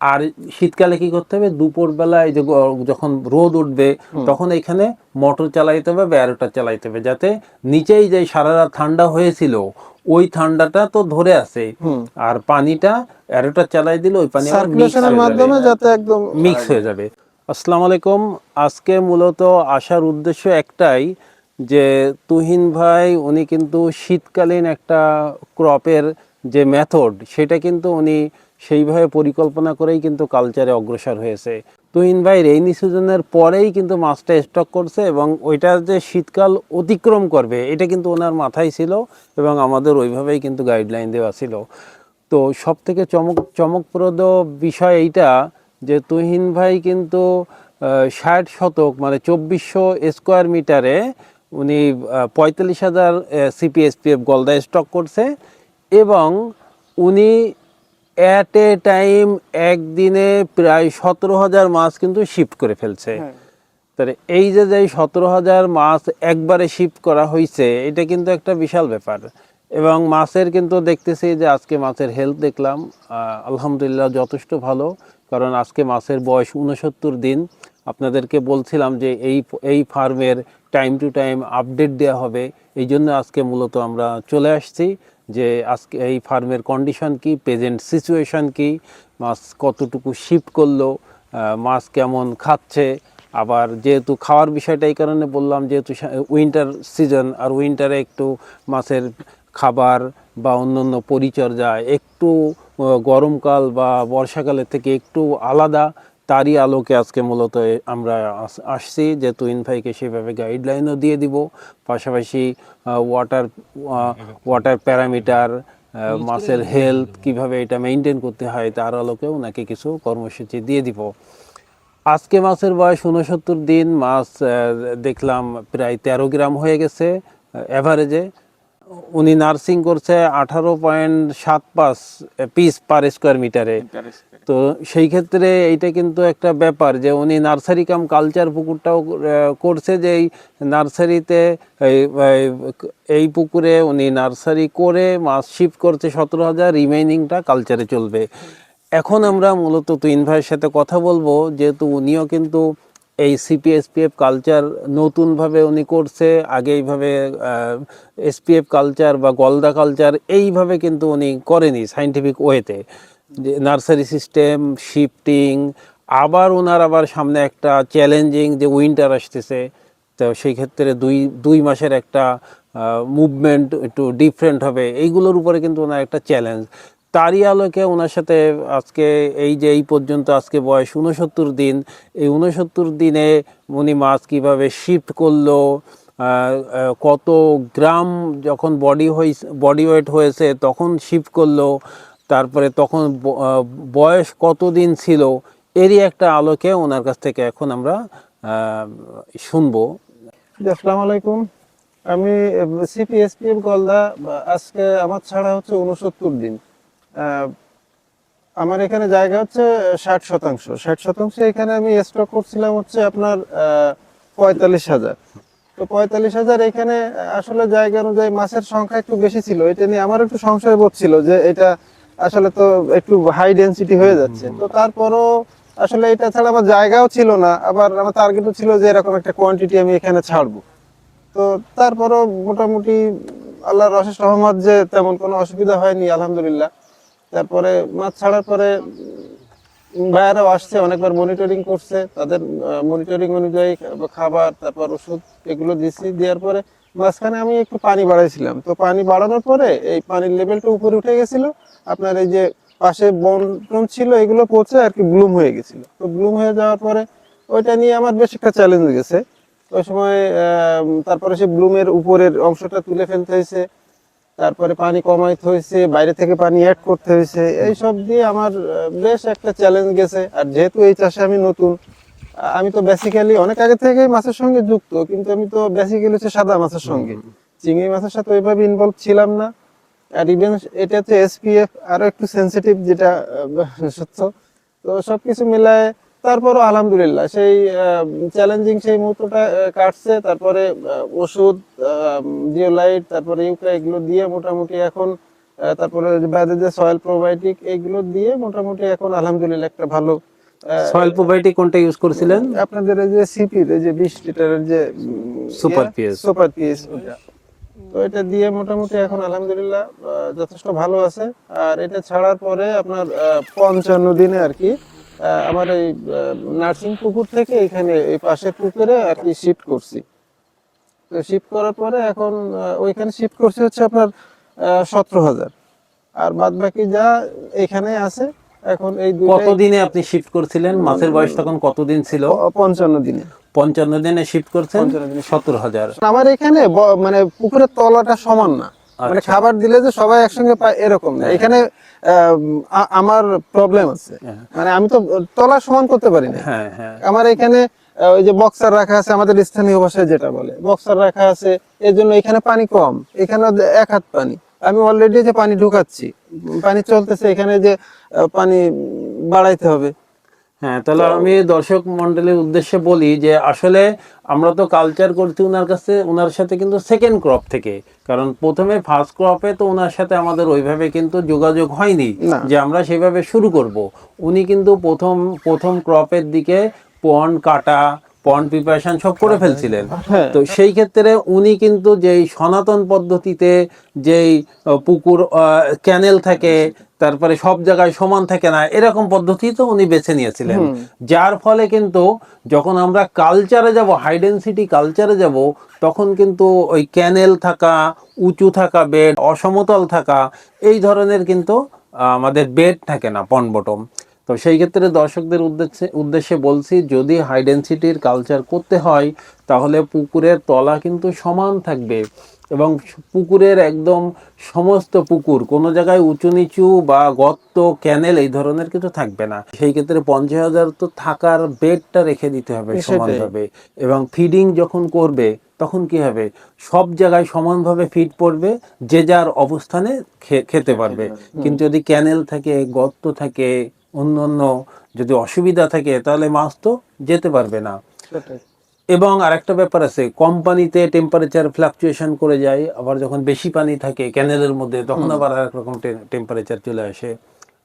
আর শীতকালে কি করতে হবে? দুপুর বেলায় যে যখন রোদ উঠবে তখন এখানে মোটর চালাইতে হবে বা অ্যারোটা চালাইতে হবে যাতে নিচেই যে সারা রাত ঠান্ডা হয়েছিল ওই ঠান্ডাটা তো ধরে আছে। আর পানিটা অ্যারোটা চালাই দিলে ওই পানি। মাধ্যমে যাতে একদম মিক্স হয়ে যাবে। আসসালামু আলাইকুম। আজকে মূলত আসার উদ্দেশ্য একটাই যে তুহিন ভাই উনি কিন্তু শীতকালীন একটা ক্রপের যে মেথড সেটা কিন্তু উনি সেইভাবে পরিকল্পনা করেই কিন্তু কালচারে অগ্রসর হয়েছে। তুহিন ভাই রেইনি সিজনের পরেই কিন্তু মাছটা স্টক করছে এবং ওইটা যে শীতকাল অতিক্রম করবে, এটা কিন্তু ওনার মাথায় ছিল এবং আমাদের ওইভাবেই কিন্তু গাইডলাইন দেওয়া ছিল। তো সব থেকে চমক, চমকপ্রদ বিষয় এইটা যে তুহিন ভাই কিন্তু ষাট শতক মানে চব্বিশশো স্কোয়ার মিটারে উনি পঁয়তাল্লিশ হাজার সিপিএসপিএফ গলদা স্টক করছে এবং উনি অ্যাট এ টাইম একদিনে প্রায় সতেরো হাজার মাছ কিন্তু শিফট করে ফেলছে। তাহলে এই যে যে সতেরো হাজার মাছ একবারে শিফট করা হয়েছে এটা কিন্তু একটা বিশাল ব্যাপার। এবং মাছের কিন্তু দেখতেছি যে আজকে মাছের হেলথ দেখলাম। আলহামদুলিল্লাহ যথেষ্ট ভালো। কারণ আজকে মাছের বয়স উনসত্তর দিন। আপনাদেরকে বলছিলাম যে এই এই ফার্মের টাইম টু টাইম আপডেট দেওয়া হবে। এই জন্য আজকে মূলত আমরা চলে আসছি। যে আজকে এই ফার্মের কন্ডিশন কি প্রেজেন্ট সিচুয়েশন কি, মাছ কতটুকু শিফট করল মাছ কেমন খাচ্ছে, আবার যেহেতু খাওয়ার বিষয়টা এই কারণে বললাম, যেহেতু উইন্টার সিজন আর উইন্টারে একটু মাছের খাবার বা অন্যান্য পরিচর্যা একটু গরমকাল বা বর্ষাকালের থেকে একটু আলাদা তারই আলোকে আজকে মূলত আমরা আস- আসছি, যে তুইন ভাইকে সেভাবে গাইডলাইনও দিয়ে দিব। পাশাপাশি ওয়াটার ওয়াটার প্যারামিটার মাছের হেলথ কীভাবে এটা মেনটেন করতে হয়, তার আলোকেও ওনাকে কিছু কর্মসূচি দিয়ে দিব। আজকে মাছের বয়স উনসত্তর দিন, মাছ দেখলাম প্রায় তেরো গ্রাম হয়ে গেছে অ্যাভারেজে উনি নার্সিং করছে আঠারো পয়েন্ট সাত পাঁচ পিস পার স্কোয়ার মিটারে। তো সেই ক্ষেত্রে এইটা কিন্তু একটা ব্যাপার যে উনি নার্সারি কাম কালচার পুকুরটাও করছে যে এই নার্সারিতে এই- পুকুরে উনি নার্সারি করে মাছ শিফট করছে সতেরো হাজার রিমেইনিংটা কালচারে চলবে। এখন আমরা মূলত তুইন ভাইয়ের সাথে কথা বলব যেহেতু উনিও কিন্তু এই সিপিএসপিএফ কালচার নতুনভাবে উনি করছে, আগে এইভাবে এসপিএফ কালচার বা গলদা কালচার এইভাবে কিন্তু উনি করেনি সাইন্টিফিক ওয়েতে যে নার্সারি সিস্টেম শিফটিং আবার ওনার আবার সামনে একটা চ্যালেঞ্জিং যে উইন্টার আসতেছে, তো সেই ক্ষেত্রে দুই দুই মাসের একটা মুভমেন্ট একটু ডিফারেন্ট হবে, এইগুলোর উপরে কিন্তু ওনার একটা চ্যালেঞ্জ তারই আলোকে ওনার সাথে আজকে এই যে এই পর্যন্ত আজকে বয়স উনসত্তর দিন, এই উনসত্তর দিনে উনি মাছ কীভাবে শিফট করল কত গ্রাম যখন বডি হয়েছে বডি ওয়েট হয়েছে তখন শিফট করল, তারপরে তখন বয়স কতদিন ছিল, এরই একটা আলোকে ওনার কাছ থেকে এখন আমরা শুনব। আসসালামু আলাইকুম। আমি সিপিএসপিএফ গলদা আজকে আমার ছাড়া হচ্ছে উনসত্তর দিন। আমার এখানে জায়গা হচ্ছে ষাট শতাংশ। ষাট শতাংশ এখানে আমি স্টক করছিলাম হচ্ছে আপনার পঁয়তাল্লিশ হাজার। তো পঁয়তাল্লিশ হাজার এখানে আসলে জায়গা অনুযায়ী মাছের সংখ্যা একটু বেশি ছিল। এটা নিয়ে আমার একটু সংশয় বোধ ছিল যে এটা আসলে তো একটু হাই ডেন্সিটি হয়ে যাচ্ছে। তো তারপরও আসলে এটা ছাড়া আমার জায়গাও ছিল না। আবার আমার টার্গেটও ছিল যে এরকম একটা কোয়ান্টিটি আমি এখানে ছাড়বো। তো তারপরও মোটামুটি আল্লাহর অশেষ রহমত যে তেমন কোনো অসুবিধা হয়নি, আলহামদুলিল্লাহ। তারপরে মাছ ছাড়ার পরে ভাইয়ারাও আসছে, অনেকবার মনিটরিং করছে। তাদের মনিটরিং অনুযায়ী খাবার, তারপর ওষুধ এগুলো দিছি। দেওয়ার পরে মাঝখানে আমি একটু পানি বাড়াইছিলাম। তো পানি বাড়ানোর পরে এই পানির লেভেলটা উপরে উঠে গেছিল। আপনার এই যে পাশে বন টন ছিল, এগুলো পচে আর কি ব্লুম হয়ে গেছিল। তো ব্লুম হয়ে যাওয়ার পরে ওইটা নিয়ে আমার বেশ একটা চ্যালেঞ্জ গেছে। ওই সময় তারপরে সে ব্লুমের উপরের অংশটা তুলে ফেলতে হয়েছে। তারপরে পানি কমাইতে হয়েছে বাইরে থেকে পানি অ্যাড করতে হয়েছে এই সব দিয়ে আমার বেশ একটা চ্যালেঞ্জ গেছে। আর যেহেতু এই চাষে আমি নতুন আমি তো বেসিক্যালি অনেক আগে থেকে মাছের সঙ্গে যুক্ত কিন্তু আমি তো বেসিক্যালি হচ্ছে সাদা মাছের সঙ্গে। চিংড়ি মাছের সাথে ওইভাবে ইনভলভ ছিলাম না। আর ইভেন এটা হচ্ছে এসপিএফ আরও একটু সেন্সিটিভ যেটা সত্য। তো সবকিছু মিলায় তারপরও আলহামদুলিল্লাহ সেই চ্যালেঞ্জিং সেই মুহূর্তটা কাটছে। তারপরে ওষুধ জিওলাইট তারপরে ইউকা এগুলো দিয়ে মোটামুটি এখন তারপরে বাইরে যে সয়েল প্রোবায়োটিক এইগুলো দিয়ে মোটামুটি এখন আলহামদুলিল্লাহ একটা ভালো সয়েল প্রোবায়োটিক কোনটা ইউজ করেছিলেন? আপনাদের এই যে সিপি এই যে বিশ লিটারের যে Super PS সুপার পিএস তো এটা দিয়ে মোটামুটি এখন আলহামদুলিল্লাহ যথেষ্ট ভালো আছে। আর এটা ছাড়ার পরে আপনার পঞ্চান্ন দিনে আর কি আমার এই নার্সিং পুকুর থেকে এখানে এই পাশের পুকুরে আর কি শিফট করছি। তো শিফট করার পরে এখন ওইখানে শিফট করছি হচ্ছে আপনার সতেরো হাজার। আর বাদ বাকি যা এখানে আছে এখন এই কতদিনে আপনি শিফট করছিলেন? মাছের বয়স তখন কতদিন ছিল? পঞ্চান্ন দিনে। পঞ্চান্ন দিনে শিফট করছেন? সতেরো হাজার। আমার এখানে মানে পুকুরের তলাটা সমান না। মানে আচ্ছা। খাবার দিলে যে সবাই একসঙ্গে পায় এরকম না। এখানে আমার প্রবলেম আছে। হ্যাঁ। মানে আমি তো তলা সমান করতে পারি না। হ্যাঁ হ্যাঁ। আমার এখানে ওই যে বক্সার রাখা আছে আমাদের স্থানীয় ভাষায় যেটা বলে। বক্সার রাখা আছে এর জন্য এখানে পানি কম। এখানে এক হাত পানি। আমি অলরেডি যে পানি ঢুকাচ্ছি পানি চলতেছে এখানে যে পানি বাড়াইতে হবে। হ্যাঁ তাহলে আমি দর্শক মন্ডলীর উদ্দেশ্যে বলি যে আসলে আমরা তো কালচার করছি ওনার কাছে ওনার সাথে কিন্তু সেকেন্ড ক্রপ থেকে। কারণ প্রথমে ফার্স্ট ক্রপে তো ওনার সাথে আমাদের ওইভাবে কিন্তু যোগাযোগ হয়নি যে আমরা সেভাবে শুরু করব। উনি কিন্তু প্রথম প্রথম ক্রপের দিকে পন কাটা পন প্রিপারেশন সব করে ফেলছিলেন। হ্যাঁ। তো সেই ক্ষেত্রে উনি কিন্তু যেই সনাতন পদ্ধতিতে যেই পুকুর ক্যানেল থাকে তারপরে সব জায়গায় সমান থাকে না এরকম পদ্ধতি তো উনি বেছে নিয়েছিলেন। যার ফলে কিন্তু যখন আমরা কালচারে যাব হাই ডেন্সিটি কালচারে যাব তখন কিন্তু ওই ক্যানেল থাকা উঁচু থাকা বেড অসমতল থাকা এই ধরনের কিন্তু আমাদের বেড থাকে না পন বটম তো সেই ক্ষেত্রে দর্শকদের উদ্দেশ্যে উদ্দেশ্যে বলছি যদি হাই ডেন্সিটির কালচার করতে হয় তাহলে পুকুরের তলা কিন্তু সমান থাকবে এবং পুকুরের একদম সমস্ত পুকুর কোনো জায়গায় উঁচু নিচু বা গর্ত ক্যানেল এই ধরনের কিছু থাকবে না। সেই ক্ষেত্রে পঞ্চাশ হাজার তো থাকার বেডটা রেখে দিতে হবে সমানভাবে এবং ফিডিং যখন করবে তখন কি হবে? সব জায়গায় সমানভাবে ফিট পড়বে যে যার অবস্থানে খে- খেতে পারবে। কিন্তু যদি ক্যানেল থাকে গর্ত থাকে অন্য অন্য যদি অসুবিধা থাকে তাহলে মাছ তো যেতে পারবে না। এবং আরেকটা ব্যাপার আছে কোম্পানিতে টেম্পারেচার ফ্লাকচুয়েশন করে যায় আবার যখন বেশি পানি থাকে ক্যানেলের মধ্যে তখন আবার আরেক রকম টেম্পারেচার চলে আসে।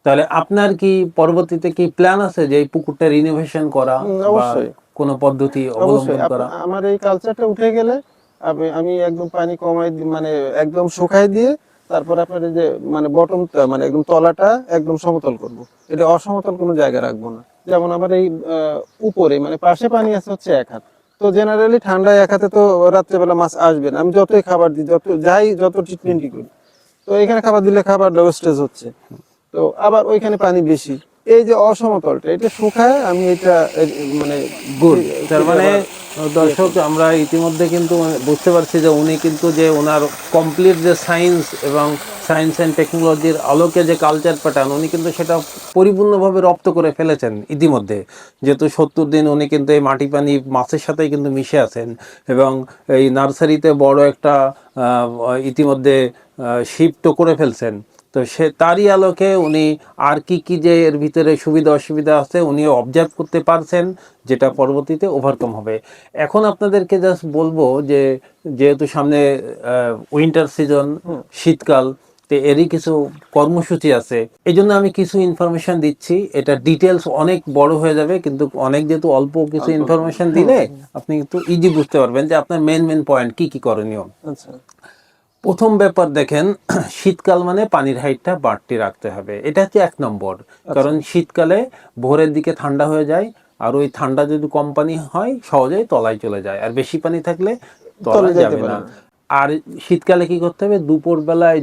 তাহলে আপনার কি পরবর্তীতে কি প্ল্যান আছে যে এই পুকুরটা রিনোভেশন করা অবশ্যই। কোনো পদ্ধতি অবলম্বন করা? আমার এই কালচারটা উঠে গেলে আমি আমি একদম পানি কমাই মানে একদম শুকাই দিয়ে তারপর আপনার এই যে মানে বটম মানে একদম তলাটা একদম সমতল করব। এটা অসমতল কোনো জায়গা রাখব না। যেমন আমার এই উপরে মানে পাশে পানি আছে হচ্ছে এক হাত। তো জেনারেলি ঠান্ডায় এক হাতে তো রাত্রেবেলা মাছ আসবে না। আমি যতই খাবার দিই, যত, যাই, যত ট্রিটমেন্টই করি। তো এখানে খাবার দিলে খাবার ওয়েস্টেজ হচ্ছে। তো আবার ওইখানে পানি বেশি। এই যে অসমতলটা এটা শুকায় আমি এটা মানে গুড তার মানে দর্শক আমরা ইতিমধ্যে কিন্তু বুঝতে পারছি যে উনি কিন্তু যে ওনার কমপ্লিট যে সায়েন্স এবং সায়েন্স অ্যান্ড টেকনোলজির আলোকে যে কালচার প্যাটার্ন উনি কিন্তু সেটা পরিপূর্ণভাবে রপ্ত করে ফেলেছেন ইতিমধ্যে। যেহেতু সত্তর দিন উনি কিন্তু এই মাটি পানি মাছের সাথেই কিন্তু মিশে আছেন এবং এই নার্সারিতে বড় একটা ইতিমধ্যে শিফটও করে ফেলছেন। তো সে তারই আলোকে উনি আর কি কি যে এর ভিতরে সুবিধা অসুবিধা আছে উনি অবজার্ভ করতে পারছেন যেটা পরবর্তীতে ওভারকাম হবে। এখন আপনাদেরকে জাস্ট বলব যে যেহেতু সামনে উইন্টার সিজন শীতকাল তো এরই কিছু কর্মসূচি আছে। এই জন্য আমি কিছু ইনফরমেশন দিচ্ছি। এটা ডিটেলস অনেক বড় হয়ে যাবে কিন্তু অনেক যেহেতু অল্প কিছু ইনফরমেশন দিলে আপনি কিন্তু ইজি বুঝতে পারবেন যে আপনার মেন মেন পয়েন্ট কি কি করণীয়। আচ্ছা। প্রথম ব্যাপার দেখেন শীতকাল মানে পানির হাইটটা বাড়তি রাখতে হবে। এটা হচ্ছে এক নম্বর। কারণ শীতকালে ভোরের দিকে ঠান্ডা হয়ে যায় আর ওই ঠান্ডা যদি কম পানি হয় সহজেই তলায় চলে যায়। আর বেশি পানি থাকলে তলায় যাবে না। আর শীতকালে কি করতে হবে? দুপুর বেলায়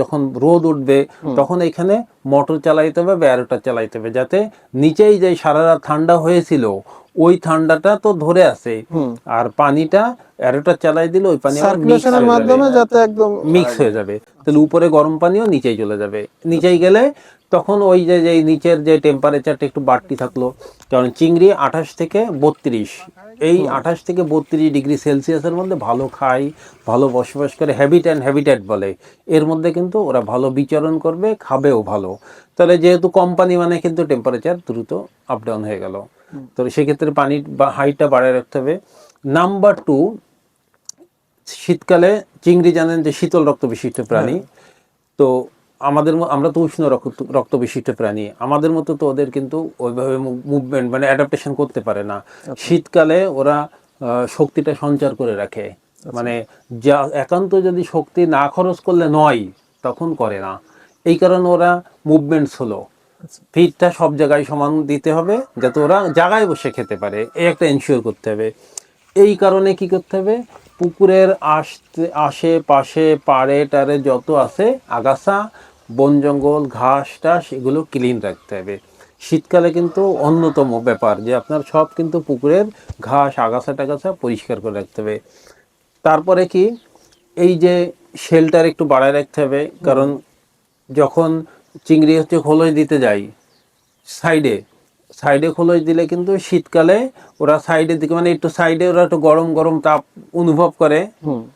যখন রোদ উঠবে তখন এখানে মোটর চালাইতে হবে ব্যারোটা চালাইতে হবে যাতে নিচেই যে সারা রাত ঠান্ডা হয়েছিল ওই ঠান্ডাটা তো ধরে আছে। আর পানিটা অ্যারোটা চালাই দিলে ওই পানি সার্কুলেশনের মাধ্যমে যাতে একদম মিক্স হয়ে যাবে। তাহলে উপরে গরম পানিও নিচেই চলে যাবে। নিচেই গেলে তখন ওই যে যে নিচের যে টেম্পারেচারটা একটু বাড়তি থাকল। কারণ চিংড়ি আঠাশ থেকে বত্রিশ। এই আঠাশ থেকে বত্রিশ ডিগ্রি সেলসিয়াসের মধ্যে ভালো খায় ভালো বসবাস করে হ্যাবিট অ্যান্ড হ্যাবিটেট বলে। এর মধ্যে কিন্তু ওরা ভালো বিচরণ করবে খাবেও ভালো। তাহলে যেহেতু কোম্পানি মানে কিন্তু টেম্পারেচার দ্রুত আপ ডাউন হয়ে গেল। তো সেক্ষেত্রে পানির বা হাইটটা বাড়ায় রাখতে হবে। নাম্বার টু শীতকালে চিংড়ি জানেন যে শীতল রক্ত বিশিষ্ট প্রাণী তো আমাদের আমরা তো উষ্ণ রক্ত রক্ত বিশিষ্ট প্রাণী। আমাদের মতো তো ওদের কিন্তু ওইভাবে মুভমেন্ট মানে অ্যাডাপ্টেশন করতে পারে না। শীতকালে ওরা শক্তিটা সঞ্চার করে রাখে। মানে যা একান্ত যদি শক্তি না খরচ করলে নয় তখন করে না। এই কারণে ওরা মুভমেন্টস হলো ফিডটা সব জায়গায় সমান দিতে হবে, যাতে ওরা জায়গায় বসে খেতে পারে। এই একটা এনশিওর করতে হবে। এই কারণে কি করতে হবে? পুকুরের আশতে আশেপাশে, পাড়ে, টাড়ে যত আছে, আগাছা, বন জঙ্গল, ঘাস, টাস, এগুলো ক্লিন রাখতে হবে। শীতকালে কিন্তু অন্যতম ব্যাপার, যে আপনার সব কিন্তু পুকুরের ঘাস, আগাছা, টাগাছা পরিষ্কার করে রাখতে হবে। তারপরে কি? এই যে শেলটার একটু বাড়ায় রাখতে হবে, কারণ যখন চিংড়ি হচ্ছে খোলস দিতে যাই। সাইডে সাইডে খোলস দিলে কিন্তু শীতকালে ওরা সাইডের দিকে মানে একটু সাইডে ওরা একটু গরম গরম তাপ অনুভব করে।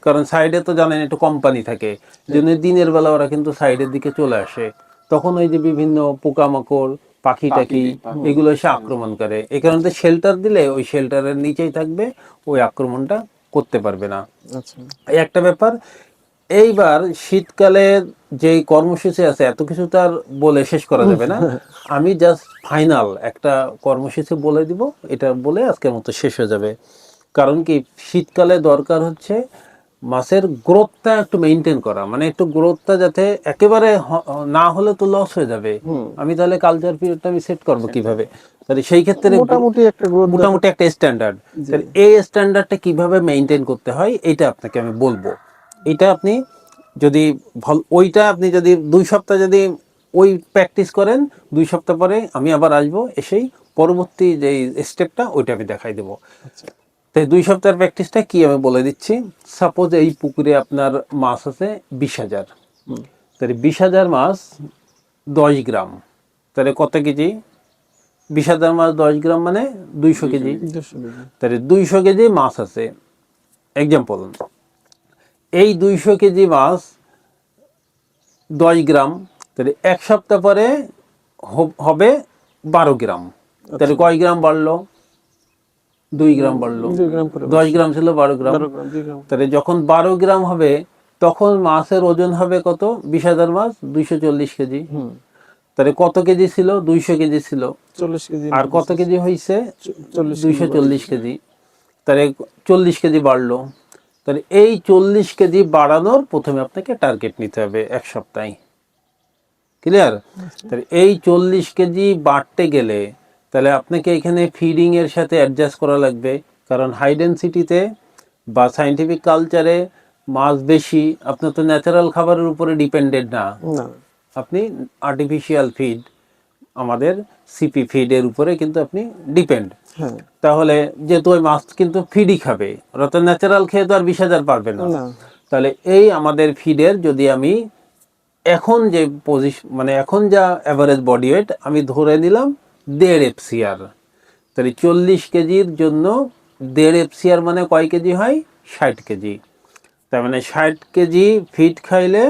কারণ সাইডে তো জানেন একটু কোম্পানি থাকে। জন্য দিনের বেলা ওরা কিন্তু সাইডের দিকে চলে আসে। তখন ওই যে বিভিন্ন পোকামাকড় পাখি টাকি এগুলো এসে আক্রমণ করে। এই কারণে শেল্টার দিলে ওই শেল্টারের নিচেই থাকবে ওই আক্রমণটা করতে পারবে না। আচ্ছা। এই একটা ব্যাপার এইবার শীতকালে যে কর্মসূচি আছে এত কিছু তার বলে শেষ করা যাবে না। আমি জাস্ট ফাইনাল একটা কর্মসূচি বলে দিব। এটা বলে আজকের মতো শেষ হয়ে যাবে। কারণ কি শীতকালে দরকার হচ্ছে মাছের গ্রোথটা একটু মেনটেন করা। মানে একটু গ্রোথটা যাতে একেবারে না হলে তো লস হয়ে যাবে। আমি তাহলে কালচার পিরিয়ডটা আমি সেট করব কীভাবে? তাহলে সেই ক্ষেত্রে মোটামুটি একটা মোটামুটি একটা স্ট্যান্ডার্ড এই স্ট্যান্ডার্ডটা কীভাবে মেনটেন করতে হয় এটা আপনাকে আমি বলব। এটা আপনি যদি ওইটা আপনি যদি দুই সপ্তাহ যদি ওই প্র্যাকটিস করেন দুই সপ্তাহ পরে আমি আবার আসব এসেই পরবর্তী যে স্টেপটা ওইটা আমি দেখাই দেবো। তাই দুই সপ্তাহের প্র্যাকটিসটা কি আমি বলে দিচ্ছি। সাপোজ এই পুকুরে আপনার মাছ আছে বিশ হাজার। তাহলে বিশ হাজার মাছ দশ গ্রাম। তাহলে কত কেজি? বিশ হাজার মাছ দশ গ্রাম মানে দুইশো কেজি। কেজি। তাহলে দুইশো কেজি মাছ আছে। এক্সাম্পল এই দুইশো কেজি মাছ দশ গ্রাম তাহলে এক সপ্তাহ পরে হবে বারো গ্রাম। তাহলে কয় গ্রাম বাড়লো? দুই গ্রাম বাড়লো। দশ গ্রাম ছিল বারো গ্রাম। তাহলে যখন বারো গ্রাম হবে তখন মাছের ওজন হবে কত? বিশ হাজার মাছ দুইশো চল্লিশ কেজি। হুম। তাহলে কত কেজি ছিল? দুইশো কেজি ছিল। চল্লিশ কেজি আর কত কেজি হয়েছে দুইশো চল্লিশ কেজি। তাহলে চল্লিশ কেজি বাড়লো। তাহলে এই চল্লিশ কেজি বাড়ানোর প্রথমে আপনাকে টার্গেট নিতে হবে এক সপ্তাহে। ক্লিয়ার তাহলে এই চল্লিশ কেজি বাড়তে গেলে তাহলে আপনাকে এখানে ফিডিং এর সাথে অ্যাডজাস্ট করা লাগবে। কারণ হাই ডেন্সিটিতে বা সাইন্টিফিক কালচারে মাছ বেশি আপনার তো ন্যাচারাল খাবারের উপরে ডিপেন্ডেন্ট না। না। আপনি আর্টিফিশিয়াল ফিড আমাদের সিপি ফিডের উপরে কিন্তু আপনি ডিপেন্ড হ্যাঁ। তাহলে যেহেতু ওই মাছ কিন্তু ফিডই খাবে ওরা তো ন্যাচারাল খেয়ে তো আর বিশ হাজার পারবে না। না। তাহলে এই আমাদের ফিডের যদি আমি এখন যে পজিশন মানে এখন যা অ্যাভারেজ বডি ওয়েট আমি ধরে নিলাম দেড় এফসিআর তাহলে চল্লিশ কেজির জন্য দেড় এফসিআর মানে কয় কেজি হয়? ষাট কেজি। তার মানে ষাট কেজি ফিড খাইলে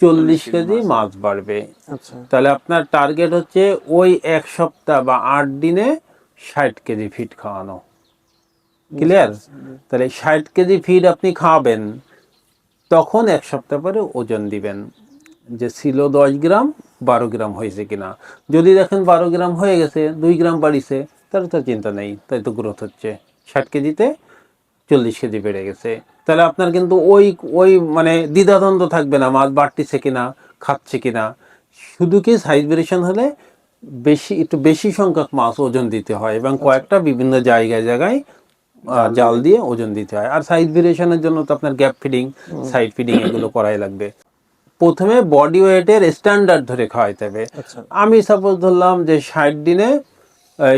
চল্লিশ কেজি মাছ। বাড়বে। আচ্ছা। তাহলে আপনার টার্গেট হচ্ছে ওই এক সপ্তাহ বা আট দিনে ষাট কেজি ফিড খাওয়ানো। ক্লিয়ার তাহলে ষাট কেজি ফিড আপনি খাওয়াবেন তখন এক সপ্তাহ পরে ওজন দিবেন। যে ছিল দশ গ্রাম বারো গ্রাম হয়েছে কিনা। যদি দেখেন বারো গ্রাম হয়ে গেছে দুই গ্রাম বাড়িছে তাহলে তো চিন্তা নেই তাই তো গ্রোথ হচ্ছে। ষাট কেজিতে চল্লিশ কেজি বেড়ে গেছে। তাহলে আপনার কিন্তু ওই ওই মানে দ্বিধাদ্বন্দ্ব থাকবে না মাছ বাড়তিছে কিনা খাচ্ছে কিনা। শুধু কি সাইজ ভেরিয়েশন হলে বেশি একটু বেশি সংখ্যক মাছ ওজন দিতে হয় এবং কয়েকটা বিভিন্ন জায়গায় জায়গায় আহ, জাল দিয়ে ওজন দিতে হয়। আর সাইজ ভেরিয়েশনের জন্য তো আপনার গ্যাপ ফিডিং সাইড ফিডিং এগুলো করাই লাগবে। প্রথমে বডি ওয়েটের স্ট্যান্ডার্ড ধরে খাওয়াইতে হবে। আচ্ছা। আমি সাপোজ ধরলাম যে ষাট দিনে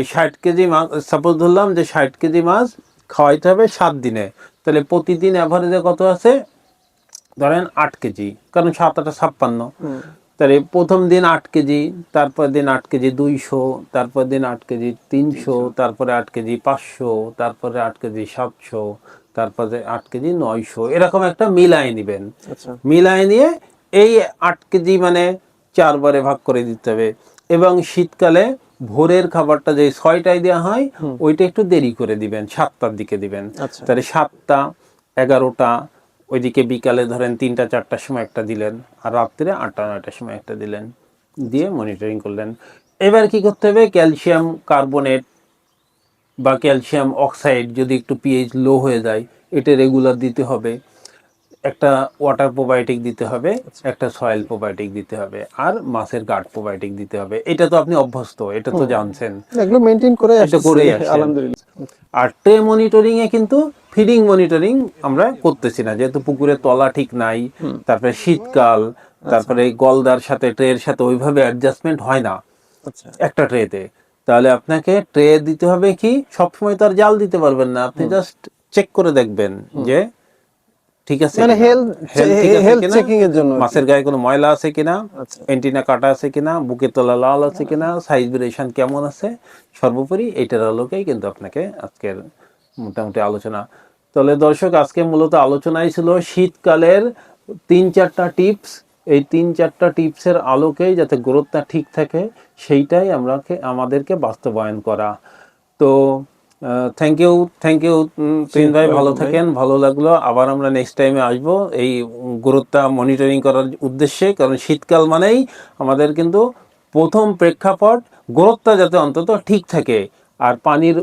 ষাট কেজি মাছ সাপোজ ধরলাম যে ষাট কেজি মাছ খাওয়াইতে হবে সাত দিনে। তাহলে প্রতিদিন অ্যাভারেজে কত আছে? ধরেন আট কেজি কারণ সাত আটা ছাপ্পান্ন। তাহলে প্রথম দিন আট কেজি তারপর দিন আট কেজি দুইশো তারপর দিন আট কেজি তিনশো তারপরে আট কেজি পাঁচশো তারপরে আট কেজি সাতশো তারপরে আট কেজি নয়শো। এরকম একটা মিলায় নিবেন। আচ্ছা। মিলায় নিয়ে এই আট কেজি মানে চারবারে ভাগ করে দিতে হবে। এবং শীতকালে ভোরের খাবারটা যে ছয়টায় দেওয়া হয় ওইটা একটু দেরি করে দিবেন সাতটার দিকে দিবেন। আচ্ছা। তাহলে সাতটা এগারোটা ওইদিকে বিকালে ধরেন তিনটা চারটার সময় একটা দিলেন আর রাত্রে আটটা নয়টার সময় একটা দিলেন দিয়ে মনিটরিং করলেন। এবার কি করতে হবে ক্যালসিয়াম কার্বনেট বা ক্যালসিয়াম অক্সাইড যদি একটু পিএইচ লো হয়ে যায় এটা রেগুলার দিতে হবে। একটা ওয়াটার প্রোবায়োটিক দিতে হবে একটা সয়েল প্রোবায়োটিক দিতে হবে আর মাছের গার্ড প্রোবায়োটিক দিতে হবে। এটা তো আপনি অভ্যস্ত এটা তো জানছেন। এগুলো মেনটেন করে এটা আসছেন। আলহামদুলিল্লাহ। আর ট্রে মনিটরিং এ কিন্তু ফিডিং মনিটরিং আমরা করতেছি না যেহেতু পুকুরের তলা ঠিক নাই তারপরে শীতকাল তারপরে গলদার সাথে ট্রের সাথে ওইভাবে অ্যাডজাস্টমেন্ট হয় না। আচ্ছা। একটা ট্রেতে তাহলে আপনাকে ট্রে দিতে হবে কি সবসময় তো আর জাল দিতে পারবেন না আপনি জাস্ট চেক করে দেখবেন যে ঠিক আছে মানে health কিনা? checking এর জন্য মাছের গায়ে কোনো ময়লা আছে কিনা? আচ্ছা। এন্টিনা কাটা আছে কিনা? বুকের তলা লাল আছে কিনা? সাইজ ভেরিয়েশন কেমন আছে? সর্বোপরি এটার আলোকেই কিন্তু আপনাকে আজকের মোটামুটি আলোচনা। তাহলে দর্শক আজকে মূলত আলোচনাই ছিল শীতকালের তিন চারটা টিপস এই তিন চারটা টিপসের আলোকেই যাতে গ্রোথটা ঠিক থাকে সেইটাই আমরা আমাদেরকে বাস্তবায়ন করা। তো থ্যাংক ইউ থ্যাংক ইউ তিন ভাই ভালো থাকেন ভালো লাগল। আবার আমরা নেক্সট টাইমে আসব। এই গ্রোথটা মনিটরিং করার উদ্দেশ্যে কারণ শীতকাল মানেই আমাদের কিন্তু প্রথম প্রেক্ষাপট গ্রোথটা যাতে অন্তত ঠিক থাকে। আর পানির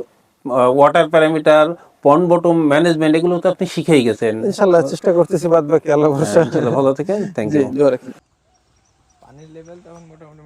water parameter pond bottom management এগুলো তো আপনি শিখেই গেছেন। ইনশাআল্লাহ চেষ্টা করতেছি বাদ বাকি আল্লাহ ভরসা। ভালো থাকেন থ্যাংক ইউ পানির লেভেল তখন মোটামুটি